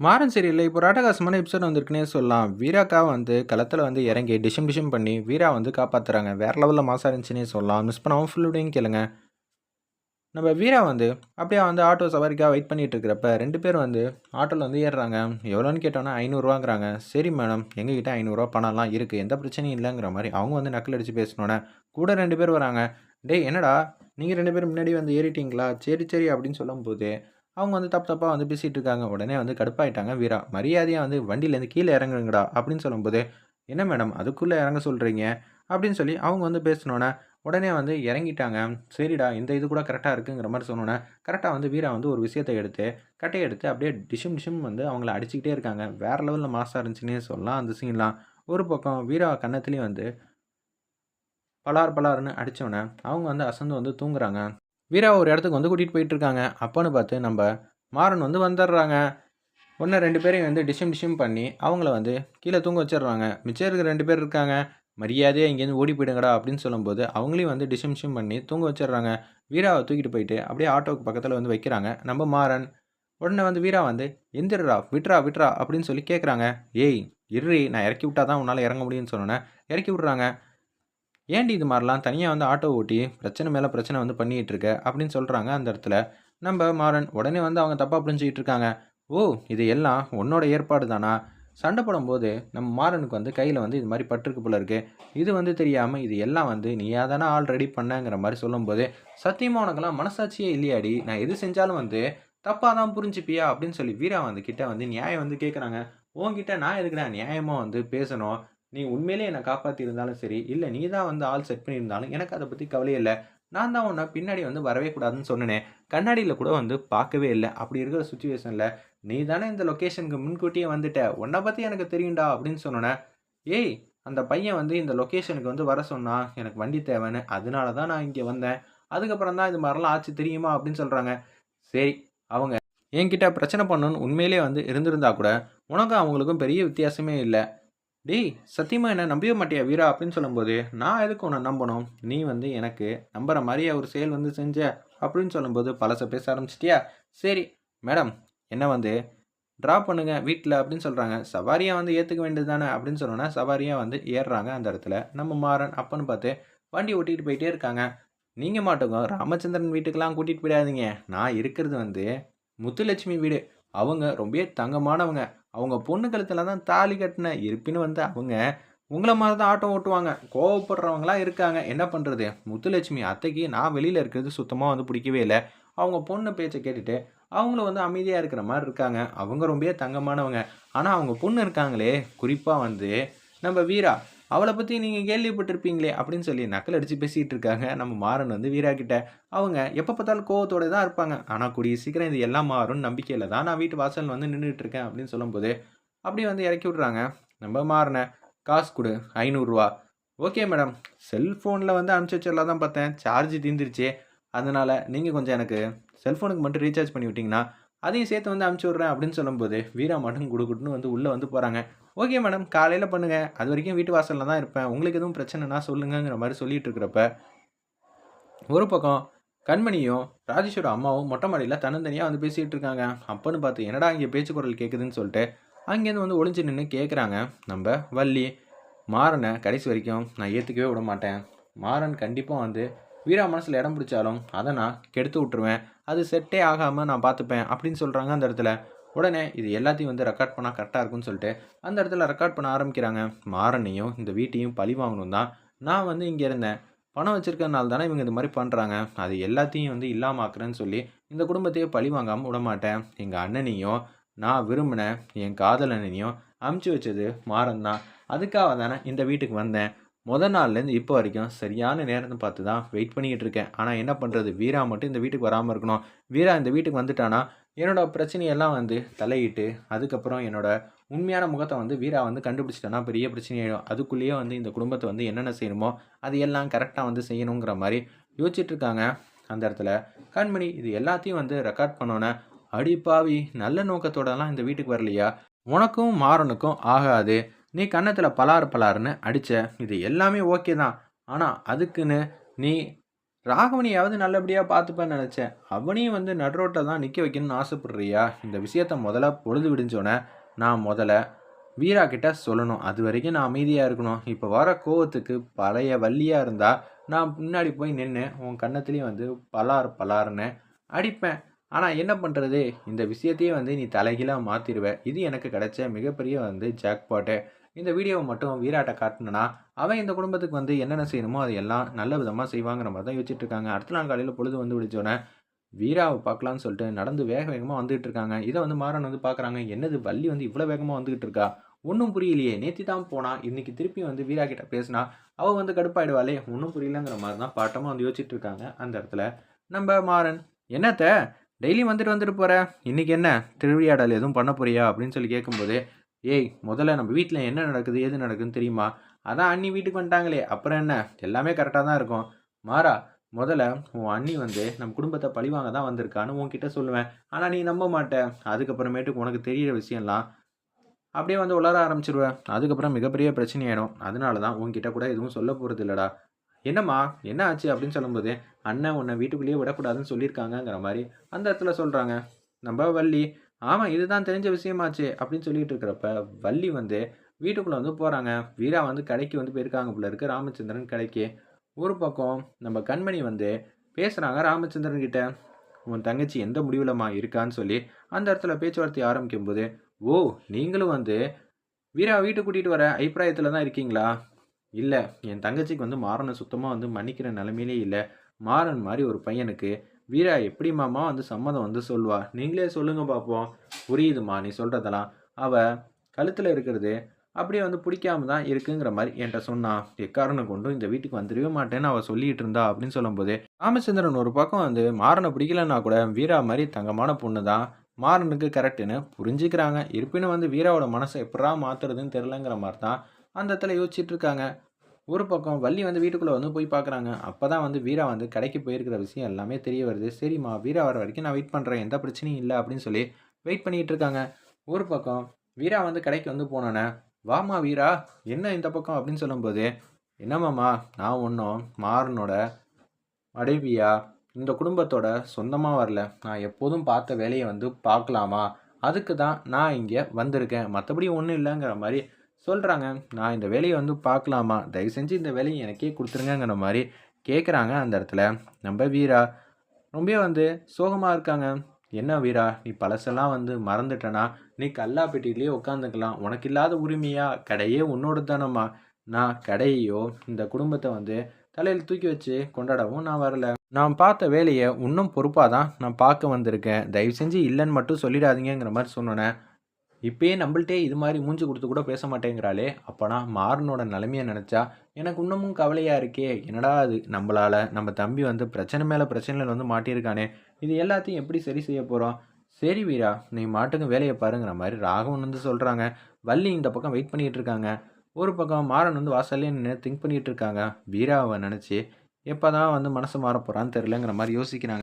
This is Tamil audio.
மாறன் சீரியல்ல இப்போ ராட்டகாசமான எபிசோட் வந்திருக்குன்னே சொல்லலாம். வீராக்கா வந்து களத்தில் வந்து இறங்கி டிஷம் டிஷம் பண்ணி வீரா வந்து காப்பாத்துறாங்க. வேற லெவலில் மாசாக இருந்துச்சுன்னே சொல்லலாம். மிஸ் பண்ணாமல் ஃபுல் கேளுங்க. நம்ம வீரா வந்து அப்படியே வந்து ஆட்டோ சவாரிக்காக வெயிட் பண்ணிகிட்டு இருக்கிறப்ப ரெண்டு பேர் வந்து ஆட்டோவில் வந்து ஏறுறாங்க. எவ்வளோன்னு கேட்டோன்னா ரூ. 500ங்கிறாங்க. சரி மேடம் எங்ககிட்ட ஐநூறுரூவா பணம்லாம் இருக்குது எந்த பிரச்சனையும் இல்லைங்கிற மாதிரி அவங்க வந்து நக்கல் அடித்து பேசினோன்னே கூட ரெண்டு பேர் வராங்க. டேய் என்னடா நீங்கள் ரெண்டு பேரும் முன்னாடி வந்து ஏறிட்டீங்களா? சரி சரி அப்படின்னு சொல்லும்போது அவங்க வந்து தப்பு தப்பாக வந்து பேசிகிட்டு இருக்காங்க. உடனே வந்து கடுப்பாயிட்டாங்க வீரா. மரியாதையாக வந்து வண்டியிலேருந்து கீழே இறங்குங்கடா அப்படின்னு சொல்லும்போது, என்ன மேடம் அதுக்குள்ளே இறங்க சொல்கிறீங்க அப்படின்னு சொல்லி அவங்க வந்து பேசினோன்னே, உடனே வந்து இறங்கிட்டாங்க. சரிடா இந்த இது கூட கரெக்டாக இருக்குங்கிற மாதிரி சொன்னோன்னே, கரெக்டாக வந்து வீரா வந்து ஒரு விஷயத்த எடுத்து, கட்டையை எடுத்து அப்படியே டிஷும் டிஷும் வந்து அவங்கள அடிச்சுக்கிட்டே இருக்காங்க. வேற லெவலில் மாசாக இருந்துச்சுன்னே சொல்லலாம் அந்த சீன்லாம். ஒரு பக்கம் வீரா கன்னத்துலேயும் வந்து பலார் பலார்னு அடிச்சோன்னே, அவங்க வந்து அசந்து வந்து தூங்குறாங்க. வீராவை ஒரு இடத்துக்கு வந்து கூட்டிகிட்டு போயிட்டு இருக்காங்க. அப்போன்னு பார்த்து நம்ம மாறன் வந்து வந்துடுறாங்க. ஒன்று ரெண்டு பேரையும் வந்து டிஷம் டிஷம் பண்ணி அவங்கள வந்து கீழே தூங்க வச்சிடுறாங்க மிச்சம் இருக்கிற ரெண்டு பேர் இருக்காங்க. மரியாதையாக இங்கேருந்து ஓடி போயிடுங்கடா அப்படின்னு சொல்லும்போது, அவங்களையும் வந்து டிஷம் டிஷம் பண்ணி தூங்க வச்சிடுறாங்க வீராவை தூக்கிட்டு போயிட்டு அப்படியே ஆட்டோவுக்கு பக்கத்தில் வந்து வைக்கிறாங்க. நம்ம மாறன். உடனே வந்து வீரா வந்து எந்திரா விட்றா விட்றா அப்படின்னு சொல்லி கேட்குறாங்க. ஏய் இருடி நான் இறக்கி விட்டா தான் உன்னால் இறங்க முடியும்னு சொன்னோன்னே, இறக்கி விட்றாங்க. ஏன்டி இது மாதிரிலாம் தனியாக வந்து ஆட்டோ ஓட்டி பிரச்சனை மேலே பிரச்சனை வந்து பண்ணிகிட்டு இருக்க? அப்படின்னு சொல்கிறாங்க அந்த இடத்துல. நம்ம மாறன். உடனே வந்து அவங்க தப்பாக புரிஞ்சுக்கிட்டு இருக்காங்க. ஓ! இது எல்லாம் உன்னோட ஏற்பாடு தானா? சண்டை போடும்போது நம்ம மாறனுக்கு வந்து கையில் வந்து இது மாதிரி பட்டிருக்கு போல இருக்குது இது வந்து தெரியாமல் இது எல்லாம் வந்து நீயா தானே ஆள் ரெடி பண்ணங்கிற மாதிரி சொல்லும்போது, சத்தியமாக உனக்கெல்லாம் மனசாட்சியே இல்லையாடி? நான் எது செஞ்சாலும் வந்து தப்பாக தான் புரிஞ்சுப்பியா? அப்படின்னு சொல்லி வீரா வந்து கிட்ட வந்து நியாயம் வந்து கேட்குறாங்க. உன்கிட்ட நான் எதுக்குடா நியாயமாக வந்து பேசணும்? நீ உண்மையிலேயே என்னை காப்பாற்றியிருந்தாலும் சரி, இல்லை நீ தான் வந்து ஆள் செட் பண்ணியிருந்தாலும் எனக்கு அதை பற்றி கவலையே இல்லை நான் தான் உன்னை பின்னாடி வந்து வரவே கூடாதுன்னு சொன்னேனே. கண்ணாடியில் கூட வந்து பார்க்கவே இல்லை அப்படி இருக்கிற சுச்சுவேஷனில் நீ தானே இந்த லொக்கேஷனுக்கு முன்கூட்டியே வந்துட்ட. உன்னை பற்றி எனக்கு தெரியும்டா அப்படின்னு சொன்னோன்னே, ஏய் அந்த பையன் வந்து இந்த லொக்கேஷனுக்கு வந்து வர சொன்னான். எனக்கு வண்டி தேவைன்னு. அதனால தான் நான் இங்கே வந்தேன். அதுக்கப்புறம் தான் இது மாதிரிலாம் ஆச்சு தெரியுமா? அப்படின்னு சொல்கிறாங்க சரி அவங்க என்கிட்ட பிரச்சனை பண்ணணும்னு உண்மையிலேயே வந்து இருந்திருந்தா கூட, உனக்கும் அவங்களுக்கும் பெரிய வித்தியாசமே இல்லை டேய் சத்தியமா என்ன நம்பவே மாட்டியா வீரா? அப்படின்னு சொல்லும்போது, நான் எதுக்கு உன்னை நம்பணும்? நீ வந்து எனக்கு நம்புற மாதிரியே ஒரு செயல் வந்து செஞ்ச? அப்படின்னு சொல்லும்போது, பழச பேச ஆரம்பிச்சிட்டியா? சரி மேடம் என்ன வந்து ட்ரா பண்ணுங்க வீட்டில் அப்படின்னு சொல்கிறாங்க சவாரியாக வந்து ஏற்றுக்க வேண்டியது தானே அப்படின்னு சொன்னோன்னா சவாரியாக வந்து ஏறுறாங்க அந்த இடத்துல. நம்ம மாறன் அப்பன்னு பார்த்து வண்டி ஓட்டிகிட்டு போயிட்டே இருக்காங்க. நீங்கள் மாட்டுக்கும் ராமச்சந்திரன் வீட்டுக்கெலாம் கூட்டிகிட்டு போயிடாதீங்க. நான் இருக்கிறது வந்து முத்துலட்சுமி வீடு. அவங்க ரொம்பவே தங்கமானவங்க. அவங்க பொண்ணு கழுத்தில் தான் தாலி கட்டினேன். இருப்பின்னு வந்து அவங்க உங்களை மாதிரி தான் ஆட்டம் ஓட்டுவாங்க. கோவப்படுறவங்களாம் இருக்காங்க. என்ன பண்ணுறது முத்துலட்சுமி அத்தைக்கு நான் வெளியில் இருக்கிறது சுத்தமாக வந்து பிடிக்கவே இல்லை அவங்க பொண்ணு பேச்சை கேட்டுட்டு, அவங்களும் வந்து அமைதியாக இருக்கிற மாதிரி இருக்காங்க. அவங்க ரொம்பவே தங்கமானவங்க. ஆனால் அவங்க பொண்ணு இருக்காங்களே, குறிப்பாக வந்து நம்ம வீரா, அவளை பற்றி நீங்கள் கேள்விப்பட்டிருப்பீங்களே அப்படின்னு சொல்லி நக்கல் அடித்து பேசிகிட்டு இருக்காங்க. நம்ம மாறன் வந்து வீரா கிட்ட. அவங்க எப்போ பார்த்தாலும் கோவத்தோட தான் இருப்பாங்க. ஆனால் கூடிய சீக்கிரம் இது எல்லாம் மாறும்னு நம்பிக்கையில் தான் நான் வீட்டு வாசல் வந்து நின்றுட்டு இருக்கேன் அப்படின்னு சொல்லும்போது, அப்படியே வந்து இறக்கி விட்றாங்க. நம்ம மாறின காசு கொடு ஐநூறுரூவா ஓகே மேடம். செல்ஃபோனில் வந்து அனுப்பிச்சு வச்சிடலாம் தான் பார்த்தேன். சார்ஜ் தீந்துருச்சு அதனால் நீங்கள் கொஞ்சம் எனக்கு செல்ஃபோனுக்கு மட்டும் ரீசார்ஜ் பண்ணி விட்டிங்கன்னா அதையும் சேர்த்து வந்து அனுப்பிச்சி விட்றேன் அப்படின்னு சொல்லும்போது, வீரா மட்டும் குடுகுடுன்னு வந்து உள்ளே வந்து போகிறாங்க ஓகே மேடம் காலையில் பண்ணுங்கள் அது வரைக்கும் வீட்டு வாசலில் தான் இருப்பேன். உங்களுக்கு எதுவும் பிரச்சனைனா சொல்லுங்கங்கிற மாதிரி சொல்லிட்டு இருக்கிறப்ப, ஒரு பக்கம் கண்மணியும், ராஜேஷோட அம்மாவும் மொட்டை மாடியில் தன்னந்தனியாக வந்து பேசிகிட்டு இருக்காங்க. அப்போன்னு பார்த்து என்னடா இங்கே பேச்சு குரல் கேட்குதுன்னு சொல்லிட்டு, அங்கேருந்து வந்து ஒளிஞ்சு நின்று கேட்குறாங்க. நம்ம வள்ளி. மாறனை கடைசி வரைக்கும் நான் ஏற்றுக்கவே விட மாட்டேன் மாறன் கண்டிப்பாக வந்து வீரா மனசில் இடம் பிடிச்சாலும், அதை நான் கெடுத்து விட்டுருவேன். அது செட்டே ஆகாமல் நான் பார்த்துப்பேன் அப்படின்னு சொல்கிறாங்க அந்த இடத்துல. உடனே இது எல்லாத்தையும் வந்து ரெக்கார்ட் பண்ணால் கரெக்டாக இருக்கும்னு சொல்லிட்டு, அந்த இடத்துல ரெக்கார்ட் பண்ண ஆரம்பிக்கிறாங்க. மாறனையும், இந்த வீட்டையும் பழி வாங்கணும் தான் நான் வந்து இங்கே இருந்தேன். பணம் வச்சுருக்கனால தானே இவங்க இந்த மாதிரி பண்ணுறாங்க அது எல்லாத்தையும் வந்து இல்லாமாக்குறேன்னு சொல்லி, இந்த குடும்பத்தையே பழி வாங்காமல் விடமாட்டேன். எங்கள் அண்ணனையும், நான் விரும்பினேன் என் காதலனையும் அமுச்சு வச்சது மாறன் தான். அதுக்காக தானே இந்த வீட்டுக்கு வந்தேன். முதல் நாள்லேருந்து இப்போ வரைக்கும் சரியான நேரத்தை பார்த்து தான் வெயிட் பண்ணிக்கிட்டு இருக்கேன். ஆனால் என்ன பண்ணுறது வீரா மட்டும் இந்த வீட்டுக்கு வராமல் இருக்கணும். வீரா இந்த வீட்டுக்கு வந்துட்டானா, என்னோட பிரச்சனையெல்லாம் வந்து தலையிட்டு, அதுக்கப்புறம் என்னோடய உண்மையான முகத்தை வந்து வீரா வந்து கண்டுபிடிச்சிட்டேன்னா பெரிய பிரச்சனையாயிடும். அதுக்குள்ளேயே வந்து இந்த குடும்பத்தை வந்து என்னென்ன செய்யணுமோ, அது எல்லாம் கரெக்டாக வந்து செய்யணுங்கிற மாதிரி யோசிச்சுட்டு இருக்காங்க. அந்த இடத்துல கண்மணி இது எல்லாத்தையும் வந்து ரெக்கார்ட் பண்ணோன்னே, அடிப்பாவி நல்ல நோக்கத்தோடலாம் இந்த வீட்டுக்கு வரலையா? உனக்கும் மாறனுக்கும் ஆகாது. நீ கன்னத்தில் பலாறு பலாறுன்னு அடித்த இது எல்லாமே ஓகே தான். ஆனால் அதுக்குன்னு நீ ராகவனையாவது நல்லபடியாக பார்த்துப்பேன்னு நினச்சேன். அவனையும் வந்து நடுரோட்டில் தான் நிற்க வைக்கணும்னு ஆசைப்படுறியா? இந்த விஷயத்த முதல்ல பொழுது விடிஞ்சோன்னே நான் முதல்ல வீரா கிட்ட சொல்லணும். அது வரைக்கும் நான் அமைதியாக இருக்கணும். இப்போ வர கோவத்துக்கு பழைய வள்ளியாக இருந்தால் நான் முன்னாடி போய் நின்று உன் கன்னத்துலேயும் வந்து பலார் பலார்னு அடிப்பேன். ஆனால் என்ன பண்ணுறது இந்த விஷயத்தையே வந்து நீ தலைகீழாக மாற்றிடுவ இது எனக்கு கிடைச்ச மிகப்பெரிய வந்து ஜாக்பாட்டு இந்த வீடியோவை மட்டும் வீராட்டை காட்டினா அவன் இந்த குடும்பத்துக்கு வந்து என்னென்ன செய்யணுமோ அது எல்லாம் நல்ல விதமாக செய்வாங்கிற மாதிரி தான் யோசிச்சுட்டு இருக்காங்க அடுத்த நாள் காலையில் பொழுது வந்து விடிச்சோடனே வீராவை பார்க்கலான்னு சொல்லிட்டு நடந்து வேக வேகமாக வந்துகிட்டு இருக்காங்க இதை வந்து மாறன் வந்து பார்க்குறாங்க என்னது வள்ளி வந்து இவ்வளோ வேகமாக வந்துகிட்டு இருக்கா ஒன்றும் புரியலையே நேற்று தான் போனா இன்றைக்கி திருப்பி வந்து வீரா கிட்ட பேசினா அவள் வந்து கடுப்பாயிடுவாளே ஒன்றும் புரியலங்கிற மாதிரி தான் பாட்டமாக வந்து யோசிச்சுட்டு இருக்காங்க அந்த இடத்துல. நம்ம மாறன் என்னத்த டெய்லி வந்துட்டு வந்துட்டு போகிற இன்றைக்கி என்ன திருவிளையாடல் எதுவும் பண்ண போறியா? அப்படின்னு சொல்லி கேட்கும்போது ஏய் முதல்ல நம்ம வீட்டில் என்ன நடக்குது எது நடக்குதுன்னு தெரியுமா? அதான் அண்ணி வீட்டுக்கு வந்துட்டாங்களே. அப்புறம் என்ன? எல்லாமே கரெக்டாக தான் இருக்கும். மாறா முதல்ல உன் அண்ணி வந்து நம்ம குடும்பத்தை பழிவாங்க தான் வந்திருக்கான்னு உன்கிட்ட சொல்லுவேன். ஆனால் நீ நம்ப மாட்ட. அதுக்கப்புறமேட்டுக்கு உனக்கு தெரியிற விஷயம்லாம் அப்படியே வந்து உளர ஆரம்பிச்சிருவேன் அதுக்கப்புறம் மிகப்பெரிய பிரச்சனையாயிடும். அதனால தான் உன்கிட்ட கூட எதுவும் சொல்ல போகிறது இல்லைடா. என்னம்மா என்ன ஆச்சு அப்படின்னு சொல்லும்போது அண்ணன் உன்னை வீட்டுக்குள்ளேயே விடக்கூடாதுன்னு சொல்லியிருக்காங்கங்கிற மாதிரி அந்த இடத்துல சொல்கிறாங்க நம்ம வள்ளி ஆமாம் இதுதான் தெரிஞ்ச விஷயமாச்சு அப்படின்னு சொல்லிட்டு இருக்கிறப்ப வள்ளி வந்து வீட்டுக்குள்ளே வந்து போகிறாங்க வீரா வந்து கடைக்கு வந்து போயிருக்காங்க போல இருக்கு ராமச்சந்திரன் கடைக்கு. ஒரு பக்கம் நம்ம கண்மணி வந்து பேசுகிறாங்க ராமச்சந்திரன் கிட்ட. உன் தங்கச்சி எந்த முடிவுலமா இருக்கான்னு சொல்லி அந்த இடத்துல பேச்சுவார்த்தை ஆரம்பிக்கும் போது ஓ நீங்களும் வந்து வீரா வீட்டுக்கு கூட்டிகிட்டு வர அபிப்பிராயத்தில் தான் இருக்கீங்களா? இல்லை என் தங்கச்சிக்கு வந்து மாறனை சுத்தமாக வந்து மன்னிக்கிற நிலைமையிலே இல்லை. மாறன் மாதிரி ஒரு பையனுக்கு வீரா எப்படி மாமா வந்து சம்மதம் வந்து சொல்வா நீங்களே சொல்லுங்க பார்ப்போம் புரியுதுமா நீ சொல்கிறதெல்லாம் அவள் கழுத்தில் இருக்கிறது அப்படியே வந்து பிடிக்காம தான் இருக்குங்கிற மாதிரி என்கிட்ட சொன்னான் எக்காரணம் கொண்டும் இந்த வீட்டுக்கு வந்துடவே மாட்டேன்னு அவள் சொல்லிட்டு இருந்தா அப்படின்னு சொல்லும்போது ராமச்சந்திரன் ஒரு பக்கம் வந்து மாறனை பிடிக்கலன்னா கூட வீரா மாதிரி தங்கமான பொண்ணு தான். மாறனுக்கு கரெக்டுன்னு புரிஞ்சுக்கிறாங்க. இருப்பினும் வந்து வீராவோட மனசை எப்படா மாற்றுறதுன்னு தெரிலங்கிற மாதிரி தான் அந்த இடத்துல யோசிச்சுட்டு இருக்காங்க. ஒரு பக்கம் வள்ளி வந்து வீட்டுக்குள்ளே வந்து போய் பார்க்குறாங்க அப்போ தான் வந்து வீரா வந்து கடைக்கு போயிருக்கிற விஷயம் எல்லாமே தெரிய வருது. சரிம்மா வீரா வர வரைக்கும் நான் வெயிட் பண்ணுறேன் எந்த பிரச்சனையும் இல்லை அப்படின்னு சொல்லி வெயிட் பண்ணிகிட்டு இருக்காங்க. ஒரு பக்கம் வீரா வந்து கடைக்கு வந்து போனோன்னே வாமா வீரா என்ன இந்த பக்கம்? அப்படின்னு சொல்லும்போது என்னம்மாம்மா நான் ஒன்றும் மாறனோட மனைவியா? இந்த குடும்பத்தோட சொந்தமாக வரல. நான் எப்போதும் பார்த்த வேலையை வந்து பார்க்கலாமா? அதுக்கு தான் நான் இங்கே வந்திருக்கேன். மற்றபடி ஒன்றும் இல்லைங்கிற மாதிரி சொல்கிறாங்க நான் இந்த வேலையை வந்து பார்க்கலாமா? தயவு செஞ்சு இந்த வேலையை எனக்கே கொடுத்துருங்கங்கிற மாதிரி கேட்குறாங்க அந்த இடத்துல. நம்ம வீரா ரொம்ப வந்து சோகமாக இருக்காங்க. என்ன வீரா நீ பழசெல்லாம் வந்து மறந்துட்டனா? நீ கல்லா பெட்டிலேயே உட்காந்துக்கலாம். உனக்கு இல்லாத உரிமையா? கடையே உன்னோட தானம்மா நான் கடையையோ இந்த குடும்பத்தை வந்து தலையில் தூக்கி வச்சு கொண்டாடவும் நான் வரல. நான் பார்த்த வேலையை இன்னும் பொறுப்பாக தான் நான் பார்க்க வந்திருக்கேன். தயவு செஞ்சு இல்லைன்னு மட்டும் சொல்லிடாதீங்கிற மாதிரி சொன்னேன் இப்பயே நம்மள்ட்டே இது மாதிரி மூஞ்சி கொடுத்து கூட பேச மாட்டேங்கிறாளே. அப்போனா மாறனோட நிலைமையை நினச்சா எனக்கு இன்னமும் கவலையாக இருக்கே. என்னடா அது? நம்மளால் நம்ம தம்பி வந்து பிரச்சனை மேலே பிரச்சனையில் வந்து மாட்டியிருக்கானே. இது எல்லாத்தையும் எப்படி சரி செய்ய போகிறோம் சரி வீரா நீ மாட்டுக்கு வேலையை பாருங்கிற மாதிரி ராகவன் வந்து சொல்கிறாங்க வள்ளி இந்த பக்கம் வெயிட் பண்ணிகிட்டு இருக்காங்க. ஒரு பக்கம் மாறன் வந்து வாசல்லே நின்று திங்க் பண்ணிகிட்டு இருக்காங்க. வீராவை நினச்சி எப்போ தான் வந்து மனசு மாற போகிறான்னு தெரிலங்கிற மாதிரி யோசிக்கிறாங்க.